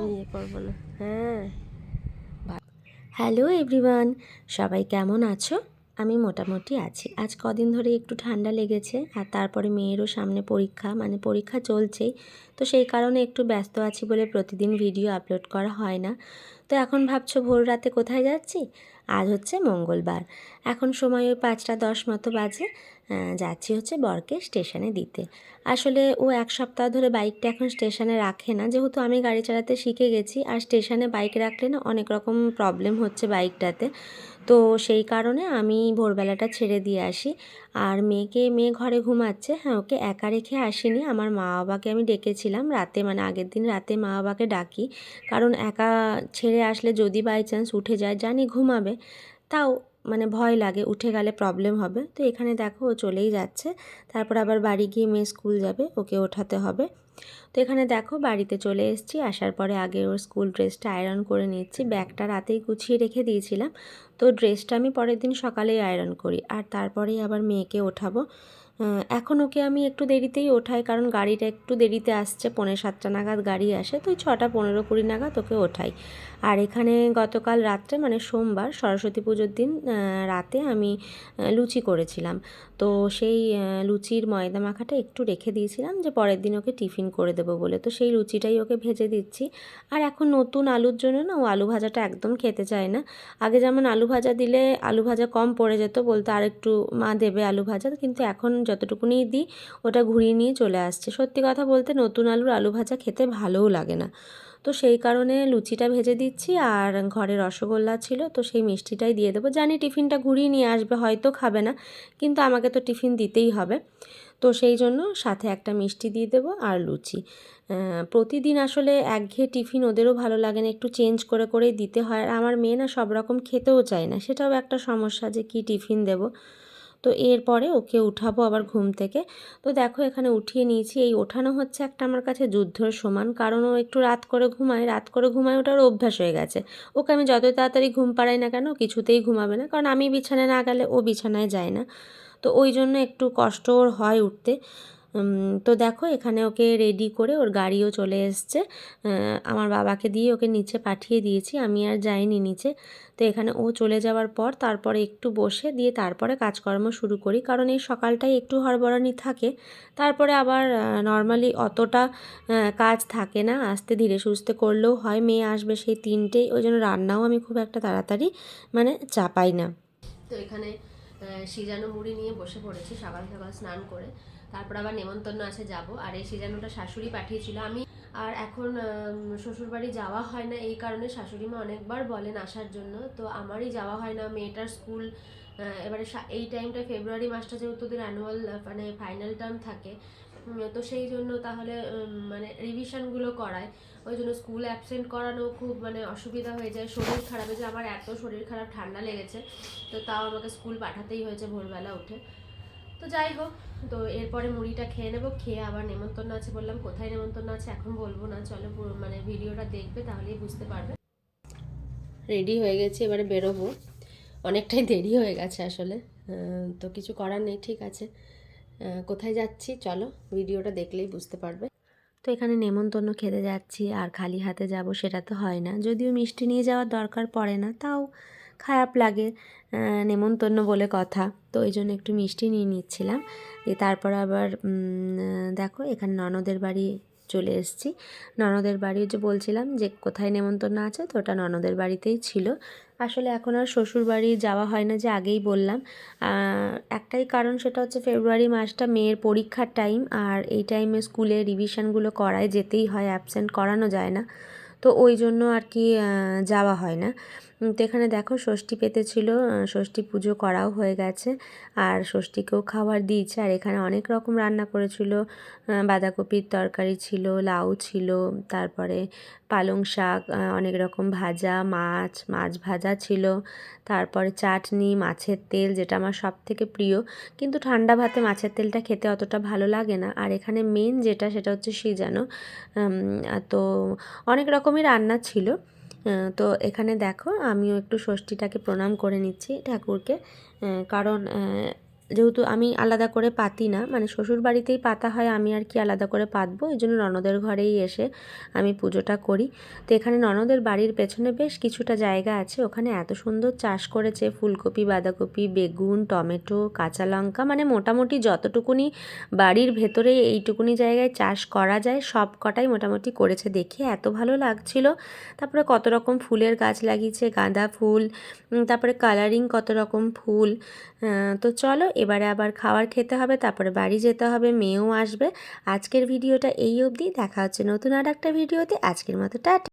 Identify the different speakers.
Speaker 1: আমি ইয়ে করব না হ্যাঁ। হ্যালো এভরিওয়ান সবাই কেমন আছো? আমি মোটামুটি আছি। আজ কদিন ধরে একটু ঠান্ডা লেগেছে আর তারপরে মেয়েরও সামনে পরীক্ষা মানে পরীক্ষা চলছেই। তো সেই কারণে একটু ব্যস্ত আছি বলে প্রতিদিন ভিডিও আপলোড করা হয় না। তো এখন ভাবছ ভোর রাতে কোথায় যাচ্ছি? আজ হচ্ছে মঙ্গলবার। এখন সময় ওই পাঁচটা দশ মতো বাজে। যাচ্ছি হচ্ছে বরকে স্টেশনে দিতে। আসলে ও এক সপ্তাহ ধরে বাইকটা এখন স্টেশনে রাখে না। যেহেতু আমি গাড়ি চালাতে শিখে গেছি, আর স্টেশনে বাইক রাখলে না অনেক রকম প্রবলেম হচ্ছে বাইকটাতে। তো সেই কারণে আমি ভোরবেলাটা ছেড়ে দিয়ে আসি। আর মেয়েকে, মেয়ে ঘরে ঘুমাচ্ছে। হ্যাঁ ওকে একা রেখে আসিনি। আমার মা বাবাকে আমি ডেকেছিলাম রাতে মানে আগের দিন রাতে মা বাবাকে ডাকি। কারণ একা ছেড়ে আসলে যদি বাই চান্স উঠে যায়, জানি ঘুমাবে। তাও মানে ভয় লাগে, উঠে গেলে প্রবলেম হবে। তো এখানে দেখো ও চলেই যাচ্ছে। তারপর আবার বাড়ি গিয়ে মেয়ে স্কুল যাবে, ওকে ওঠাতে হবে। তো এখানে দেখো বাড়িতে চলে এসেছি, আসার পরে আগে ওর স্কুল ড্রেসটা আয়রন করে নিচ্ছি ব্যাগটা রাতেই গুছিয়ে রেখে দিয়েছিলাম। তো ড্রেসটা আমি পরের দিন সকালেই আয়রন করি, আর তারপরেই আবার মেয়েকে ওঠাবো। এখন ওকে আমি একটু দেরিতেই ওঠাই, কারণ গাড়িটা একটু দেরিতে আসছে, পৌনে সাতটা নাগাদ গাড়ি আসে, তো ওই ছটা পনেরো কুড়ি নাগাদ ওকে ওঠাই। আর এখানে গতকাল রাত্রে মানে সোমবার, সরস্বতী পুজোর দিন রাতে আমি লুচি করেছিলাম। তো সেই লুচির ময়দা মাখাটা একটু রেখে দিয়েছিলাম যে পরের দিন ওকে টিফিন করে দেবো বলে। তো সেই লুচিটাই ওকে ভেজে দিচ্ছি। আর এখন নতুন আলুর জন্য না, ও আলু ভাজাটা একদম খেতে চায় না। আগে যেমন আলু ভাজা দিলে আলু ভাজা কম পড়ে যেত, বলতো আর একটু মা দেবে আলু ভাজা, কিন্তু এখন যতটুকুনি দিই, ওটা ঘুরিয়ে নিয়ে চলে আসছে। সত্যি কথা বলতে নতুন আলুর আলু ভাজা খেতে ভালোও লাগে না। তো সেই কারণে লুচিটা ভেজে দিচ্ছি আর ঘরে রসগোল্লা ছিল, তো সেই মিষ্টিটাই দিয়ে দেবো। জানি টিফিনটা ঘুরিয়ে নিয়ে আসবে, হয়তো খাবে না, কিন্তু আমাকে তো টিফিন দিতেই হবে। তো সেই জন্য সাথে একটা মিষ্টি দিয়ে দেবো আর লুচি। প্রতিদিন আসলে একঘেয়ে টিফিন ওদেরও ভালো লাগে না, একটু চেঞ্জ করে করেই দিতে হয়। আর আমার মেয়ে না সব রকম খেতেও চায় না। সেটাও একটা সমস্যা যে কি টিফিন দেব। তো এরপরে ওকে উঠাবো আবার ঘুম থেকে। তো দেখো এখানে উঠিয়ে নিয়েছি। এই ওঠানো হচ্ছে একটা আমার কাছে যুদ্ধর সমান, কারণ ও একটু রাত করে ঘুমায়। রাত করে ঘুমায় ওটার অভ্যাস হয়ে গেছে। ওকে আমি যত তাড়াতাড়ি ঘুম পাড়াই না কেন কিছুতেই ঘুমাবে না, কারণ আমি বিছানায় না গেলে ও বিছানায় যায় না। তো ওই জন্য একটু কষ্ট ওর হয় উঠতে। তো দেখো এখানে ওকে রেডি করে ওর গাড়িও চলে এসছে। আমার বাবাকে দিয়ে ওকে নিচে পাঠিয়ে দিয়েছি, আমি আর যাইনি নিচে। তো এখানে ও চলে যাওয়ার পর তারপরে একটু বসে দিয়ে তারপরে কাজকর্ম শুরু করি, কারণ এই সকালটাই একটু হড়বড়ানি থাকে। তারপরে আবার নর্মালি অতটা কাজ থাকে না, আস্তে ধীরে সুস্থে করলেও হয়, মেয়ে আসবে সেই তিনটেই, ওই জন্য রান্নাও আমি খুব একটা তাড়াতাড়ি মানে চাপাই না।
Speaker 2: তো এখানে সিজানো মুড়ি নিয়ে বসে পড়েছি সকাল সকাল স্নান করে। তারপর আবার নেমন্তন্ন আছে, যাব। আর এই সিজানোটা শাশুড়ি পাঠিয়েছিল। আমি আর এখন শ্বশুরবাড়ি যাওয়া হয় না এই কারণে শাশুড়ি মা অনেকবার বলেন আসার জন্য। তো আমারই যাওয়া হয় না। মেয়েটার স্কুল এবারে এই টাইমটা ফেব্রুয়ারি মাসটা যেহেতু ওদের অ্যানুয়াল মানে ফাইনাল টার্ম থাকে তো সেই জন্য তাহলে মানে রিভিশনগুলো করায়। ওই জন্য স্কুল অ্যাবসেন্ট করানো খুব মানে অসুবিধা হয়ে যায়। শরীর খারাপ হয়ে যায় আমার এত শরীর খারাপ, ঠান্ডা লেগেছে। তো তাও আমাকে স্কুল পাঠাতেই হয়েছে ভোরবেলা উঠে। তো যাই হোক তো এরপরে মুড়িটা খেয়ে নেব। খেয়ে আবার নেমন্তন্ন আছে বললাম কোথায় নেমন্তন্ন আছে এখন বলব না। চলো মানে ভিডিওটা দেখবে তাহলেই বুঝতে পারবে। রেডি হয়ে গেছি এবারে বেরোবো। অনেকটাই দেরি হয়ে গেছে আসলে। তো কিছু করার নেই ঠিক আছে। কোথায় যাচ্ছি? চলো ভিডিওটা দেখলেই বুঝতে পারবে।
Speaker 1: তো এখানে নেমন্তন্ন খেতে যাচ্ছি আর খালি হাতে যাব সেটা তো হয় না। যদিও মিষ্টি নিয়ে যাওয়ার দরকার পড়ে না তাও খারাপ লাগে নেমন্তন্ন বলে কথা। তো ওই জন্য একটু মিষ্টি নিয়ে নিচ্ছিলাম। দিয়ে তারপর আবার দেখো এখানে ননদের বাড়ি চলে এসেছি। ননদের বাড়ি যে বলছিলাম যে কোথায় নেমন্তন্ন আছে, তো ওটা ননদের বাড়িতেই ছিল। আসলে এখন আর শ্বশুর বাড়ি যাওয়া হয় না যে আগেই বললাম। একটাই কারণ সেটা হচ্ছে ফেব্রুয়ারি মাসটা মেয়ের পরীক্ষার টাইম, আর এই টাইমে স্কুলে রিভিশনগুলো করায় যেতেই হয়, অ্যাবসেন্ট করানো যায় না। তো ওই জন্য আর কি যাওয়া হয় না। তো এখানে দেখো ষষ্ঠী পেতেছিল ষষ্ঠী পুজো করাও হয়ে গেছে, আর ষষ্ঠীকেও খাবার দিয়েছে, আর এখানে অনেক রকম রান্না করেছিল বাঁধাকপির তরকারি ছিল, লাউ ছিল, তারপরে পালং শাক অনেক রকম ভাজা, মাছ মাছ ভাজা ছিল, তারপরে চাটনি, মাছের তেল, যেটা আমার সব থেকে প্রিয়, কিন্তু ঠান্ডা ভাতে মাছের তেলটা খেতে অতটা ভালো লাগে না, আর এখানে মেন যেটা সেটা হচ্ছে সিজানো তো অনেক রকমই রান্না ছিল তো এখানে দেখো আমিও একটু ষষ্ঠীটাকে প্রণাম করে নিচ্ছি ঠাকুরকে কারণ যেহেতু আমি আলাদা করে পাতি না মানে শ্বশুর বাড়িতেই পাতা হয়, আমি আর কি আলাদা করে পাতবো, এই জন্য ননদের ঘরেই এসে আমি পুজোটা করি। তো এখানে ননদের বাড়ির পেছনে বেশ কিছুটা জায়গা আছে, ওখানে এত সুন্দর চাষ করেছে, ফুলকপি, বাঁধাকপি, বেগুন, টমেটো, কাঁচা লঙ্কা মানে মোটামুটি যতটুকুনি বাড়ির ভেতরে এইটুকুনি জায়গায় চাষ করা যায় সব কটাই মোটামুটি করেছে দেখে এত ভালো লাগছিল। তারপরে কত রকম ফুলের গাছ লাগিয়েছে, গাঁদা ফুল তারপরে কালারিং কত রকম ফুল তো চলো এবারে আবার খাওয়ার খেতে হবে, তারপরে বাড়ি যেতে হবে, মেয়েও আসবে। আজকের ভিডিওটা এই অবধি, দেখা হচ্ছে নতুন আর একটা ভিডিওতে। আজকের মতো, টাটা।